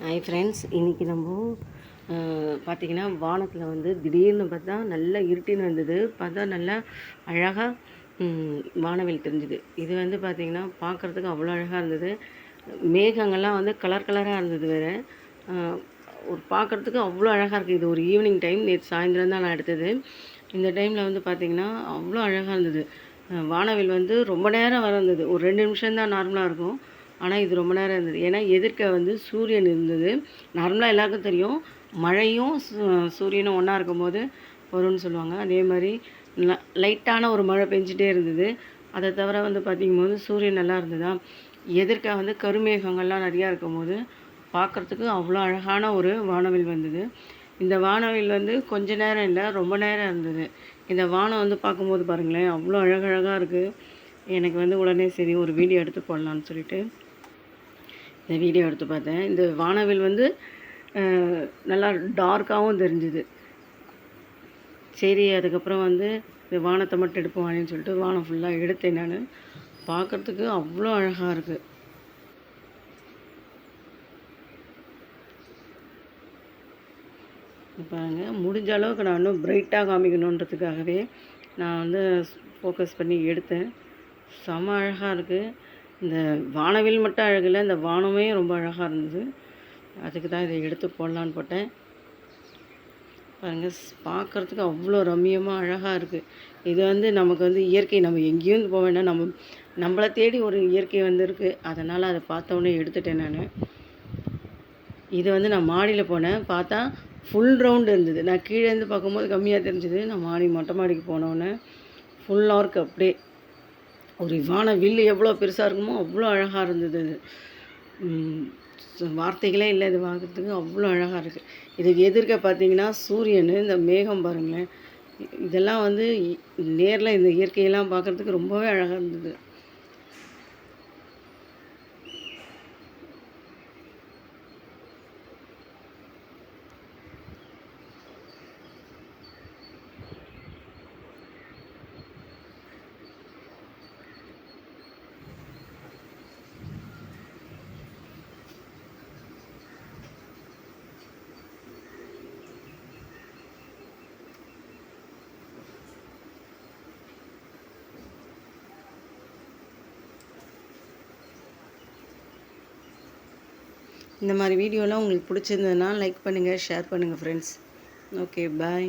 Hi friends இன்றைக்கி நம்ம பார்த்திங்கன்னா வானத்தில் வந்து திடீர்னு பார்த்தா நல்லா இருட்டின்னு வந்தது பார்த்தா நல்லா அழகாக வானவில் தெரிஞ்சுது. இது வந்து பார்த்திங்கன்னா பார்க்குறதுக்கு அவ்வளோ அழகாக இருந்தது. மேகங்கள்லாம் வந்து கலர் கலராக இருந்தது வேறு. ஒரு பார்க்குறதுக்கு அவ்வளோ அழகாக இருக்குது இது ஒரு ஈவினிங் டைம் நேற்று சாயந்தரம் தான் நான் எடுத்தது. இந்த டைமில் வந்து பார்த்திங்கன்னா அவ்வளோ அழகாக இருந்தது. வானவில் வந்து ரொம்ப நேரம் வர இருந்தது. ஒரு ரெண்டு நிமிஷம் தான் நார்மலாக இருக்கும். ஆனால் இது ரொம்ப நேரம் இருந்தது. ஏன்னா எதிர்க்க வந்து சூரியன் இருந்தது. நார்மலாக எல்லாருக்கும் தெரியும். மழையும் சூ- சூரியனும் ஒன்றா இருக்கும்போது வரும்னு சொல்லுவாங்க. அதே மாதிரி ல- லைட்டான ஒரு மழை பெஞ்சிட்டே இருந்தது. அதை தவிர வந்து பார்த்திங்கும்போது சூரியன் நல்லா இருந்ததா? எதிர்க்க வந்து கருமேகங்கள்லாம் நிறையா இருக்கும்போது பார்க்குறதுக்கு அவ்வளோ அழகான ஒரு வானவில் வந்தது. இந்த வானவில் வந்து கொஞ்ச நேரம் இல்லை ரொம்ப நேரம் இருந்தது. இந்த வானம் வந்து பார்க்கும்போது பாருங்களேன் அவ்வளோ அழகழகாக இருக்குது எனக்கு வந்து உடனே சரி ஒரு வீடியோ எடுத்து போடலான்னு சொல்லிட்டு இந்த வீடியோ எடுத்து பார்த்தேன். இந்த வானவில் வந்து நல்லா டார்க்காகவும் தெரிஞ்சுது. சரி அதுக்கப்புறம் வந்து இந்த வானத்தை மட்டும் எடுப்போம் சொல்லிட்டு வானம் ஃபுல்லாக எடுத்தேன் நான். பார்க்குறதுக்கு அவ்வளோ அழகாக இருக்குது பாருங்க முடிஞ்ச அளவுக்கு நான் இன்னும் பிரைட்டாக காமிக்கணுன்றதுக்காகவே நான் வந்து ஃபோக்கஸ் பண்ணி எடுத்தேன். செம அழகாக இருக்குது இந்த வானவில் மட்டும் அழகில்லை இந்த வானமே ரொம்ப அழகாக இருந்தது. அதுக்கு தான் இதை எடுத்து போடலான்னு போட்டேன். பாருங்க பார்க்குறதுக்கு அவ்வளோ ரம்மியமாக அழகாக இருக்குது இது வந்து நமக்கு வந்து இயற்கை நம்ம எங்கேயும் போக வேண்டாம். நம்ம நம்மளை தேடி ஒரு இயற்கை வந்து இருக்குது அதனால் அதை பார்த்தோன்னே எடுத்துட்டேன் நான். இது வந்து நான் மாடியில் போனேன். பார்த்தா ஃபுல் ரவுண்டு இருந்தது. நான் கீழே இருந்து பார்க்கும்போது கம்மியாக தெரிஞ்சுது. நான் மாடி மொட்டை மாடிக்கு போனோன்னே ஃபுல் ஆர்க் அப்படியே ஒரு வான வில்லு எவ்வளோ பெருசாக இருக்குமோ அவ்வளோ அழகாக இருந்தது அது. வார்த்தைகளே இல்லை இது பார்க்குறதுக்கு அவ்வளோ அழகாக இருக்குது இதுக்கு எதிர்க்க பார்த்தீங்கன்னா சூரியன் இந்த மேகம் பாருங்களேன். இதெல்லாம் வந்து நேரில் இந்த இயற்கையெல்லாம் பார்க்குறதுக்கு ரொம்பவே அழகாக இருந்தது. இந்த மாதிரி வீடியோலாம் உங்களுக்கு பிடிச்சிருந்ததுன்னா லைக் பண்ணுங்கள் ஷேர் பண்ணுங்கள் ஃப்ரெண்ட்ஸ் ஓகே பாய்